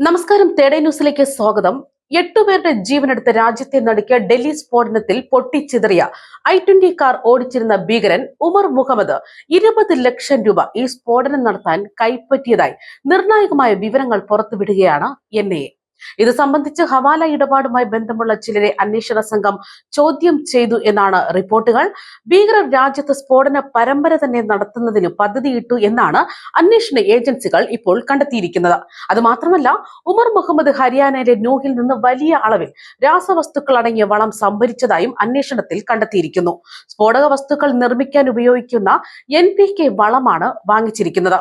നമസ്കാരം തേടേ ന്യൂസിലേക്ക് സ്വാഗതം. എട്ടുപേരുടെ ജീവനെടുത്ത് രാജ്യത്തെ നടുക്കിയ ഡൽഹി സ്ഫോടനത്തിൽ പൊട്ടിച്ചിതറിയ ഐ ട്വന്റി കാർ ഓടിച്ചിരുന്ന ഭീകരൻ ഉമർ മുഹമ്മദ് ഇരുപത് ലക്ഷം രൂപ ഈ സ്ഫോടനം നടത്താൻ കൈപ്പറ്റിയതായി നിർണായകമായ വിവരങ്ങൾ പുറത്തുവിടുകയാണ് എൻ ഇത് സംബന്ധിച്ച് ഹവാല ഇടപാടുമായി ബന്ധമുള്ള ചിലരെ അന്വേഷണ സംഘം ചോദ്യം ചെയ്തു എന്നാണ് റിപ്പോർട്ടുകൾ. ഭീകരർ രാജ്യത്ത് സ്ഫോടന പരമ്പര തന്നെ നടത്തുന്നതിന് പദ്ധതിയിട്ടു എന്നാണ് അന്വേഷണ ഏജൻസികൾ ഇപ്പോൾ കണ്ടെത്തിയിരിക്കുന്നത്. അതുമാത്രമല്ല ഉമർ മുഹമ്മദ് ഹരിയാനയിലെ നൂഹിൽ നിന്ന് വലിയ അളവിൽ രാസവസ്തുക്കൾ അടങ്ങിയ വളം സംഭരിച്ചതായും അന്വേഷണത്തിൽ കണ്ടെത്തിയിരിക്കുന്നു. സ്ഫോടക വസ്തുക്കൾ നിർമ്മിക്കാൻ ഉപയോഗിക്കുന്ന എൻ വളമാണ് വാങ്ങിച്ചിരിക്കുന്നത്.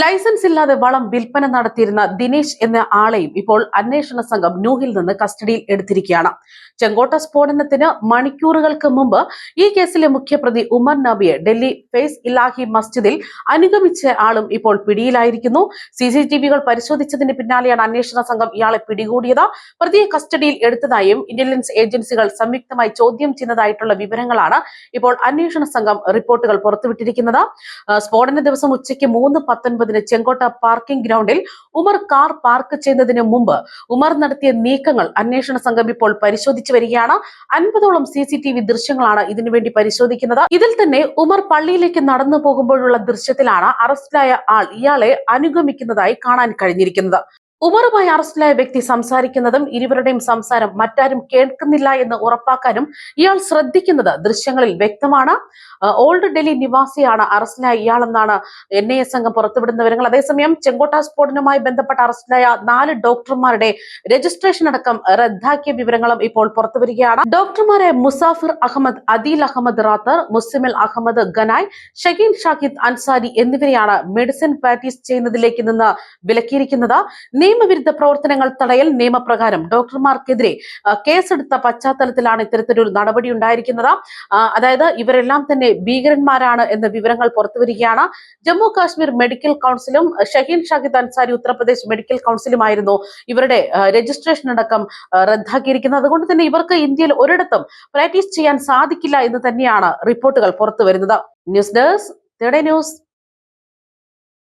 ലൈസൻസ് ഇല്ലാതെ വളം വിൽപ്പന നടത്തിയിരുന്ന ദിനേശ് എന്ന ആളെയും ഇപ്പോൾ അന്വേഷണ സംഘം ന്യൂഹിൽ നിന്ന് കസ്റ്റഡിയിൽ എടുത്തിരിക്കുകയാണ്. ചെങ്കോട്ട സ്ഫോടനത്തിന് മണിക്കൂറുകൾക്ക് മുമ്പ് ഈ കേസിലെ മുഖ്യപ്രതി ഉമർ നബിയെ ഡൽഹി ഫേസ് ഇലാഹി മസ്ജിദിൽ അനുഗമിച്ച ആളും ഇപ്പോൾ പിടിയിലായിരിക്കുന്നു. സി സി ടി വികൾ പരിശോധിച്ചതിന് പിന്നാലെയാണ് അന്വേഷണ സംഘം ഇയാളെ പിടികൂടിയത്. പ്രതിയെ കസ്റ്റഡിയിൽ എടുത്തതായും ഇന്റലിജൻസ് ഏജൻസികൾ സംയുക്തമായി ചോദ്യം ചെയ്യുന്നതായിട്ടുള്ള വിവരങ്ങളാണ് ഇപ്പോൾ അന്വേഷണ സംഘം റിപ്പോർട്ടുകൾ പുറത്തുവിട്ടിരിക്കുന്നത്. സ്ഫോടന ദിവസം ഉച്ചയ്ക്ക് മൂന്ന് പത്തൊൻപതിന് ചെങ്കോട്ട പാർക്കിംഗ് ഗ്രൗണ്ടിൽ ഉമർ കാർ പാർക്ക് ചെയ്യുന്നതിന് മുമ്പ് ഉമർ നടത്തിയ നീക്കങ്ങൾ അന്വേഷണ സംഘം ഇപ്പോൾ പരിശോധിച്ചു വരികയാണ്. അൻപതോളം സി ദൃശ്യങ്ങളാണ് ഇതിനുവേണ്ടി പരിശോധിക്കുന്നത്. ഇതിൽ തന്നെ ഉമർ പള്ളിയിലേക്ക് നടന്നു പോകുമ്പോഴുള്ള ദൃശ്യത്തിലാണ് അറസ്റ്റിലായ ആൾ ഇയാളെ അനുഗമിക്കുന്നതായി കാണാൻ കഴിഞ്ഞിരിക്കുന്നത്. ഉമറുമായി അറസ്റ്റിലായ വ്യക്തി സംസാരിക്കുന്നതും ഇരുവരുടെയും സംസാരം മറ്റാരും കേൾക്കുന്നില്ല എന്ന് ഉറപ്പാക്കാനും ഇയാൾ ശ്രദ്ധിക്കുന്നത് ദൃശ്യങ്ങളിൽ വ്യക്തമാണ്. ഓൾഡ് ഡൽഹി നിവാസിയാണ് അറസ്റ്റിലായ ഇയാളെന്നാണ് എൻ ഐ എ സംഘം പുറത്തുവിടുന്ന വിവരങ്ങൾ. അതേസമയം ചെങ്കോട്ട സ്ഫോടനവുമായി ബന്ധപ്പെട്ട അറസ്റ്റിലായ നാല് ഡോക്ടർമാരുടെ രജിസ്ട്രേഷൻ അടക്കം റദ്ദാക്കിയ വിവരങ്ങളും ഇപ്പോൾ പുറത്തുവരികയാണ്. ഡോക്ടർമാരെ മുസാഫിർ അഹമ്മദ് അദീൽ അഹമ്മദ് റാത്തർ മുസ്ലിമിൽ അഹമ്മദ് ഗനായ് ഷഹീൻ ഷാഹിദ് അൻസാരി എന്നിവരെയാണ് മെഡിസിൻ പ്രാക്ടീസ് ചെയ്യുന്നതിലേക്ക് നിന്ന് വിലക്കിയിരിക്കുന്നത്. നിയമവിരുദ്ധ പ്രവർത്തനങ്ങൾ തടയൽ നിയമപ്രകാരം ഡോക്ടർമാർക്കെതിരെ കേസെടുത്ത പശ്ചാത്തലത്തിലാണ് ഇത്തരത്തിലൊരു നടപടി ഉണ്ടായിരിക്കുന്നത്. അതായത് ഇവരെല്ലാം തന്നെ ഭീകരന്മാരാണ് എന്ന വിവരങ്ങൾ പുറത്തുവരികയാണ്. ജമ്മു കാശ്മീർ മെഡിക്കൽ കൗൺസിലും ഷഹീൻ ഷാഹിദ് അൻസാരി ഉത്തർപ്രദേശ് മെഡിക്കൽ കൗൺസിലുമായിരുന്നു ഇവരുടെ രജിസ്ട്രേഷൻ അടക്കം റദ്ദാക്കിയിരിക്കുന്നത്. അതുകൊണ്ട് തന്നെ ഇവർക്ക് ഇന്ത്യയിൽ ഒരിടത്തും പ്രാക്ടീസ് ചെയ്യാൻ സാധിക്കില്ല എന്ന് തന്നെയാണ് റിപ്പോർട്ടുകൾ പുറത്തു വരുന്നത് ന്യൂസ് ഡെസ്ക് ന്യൂസ്.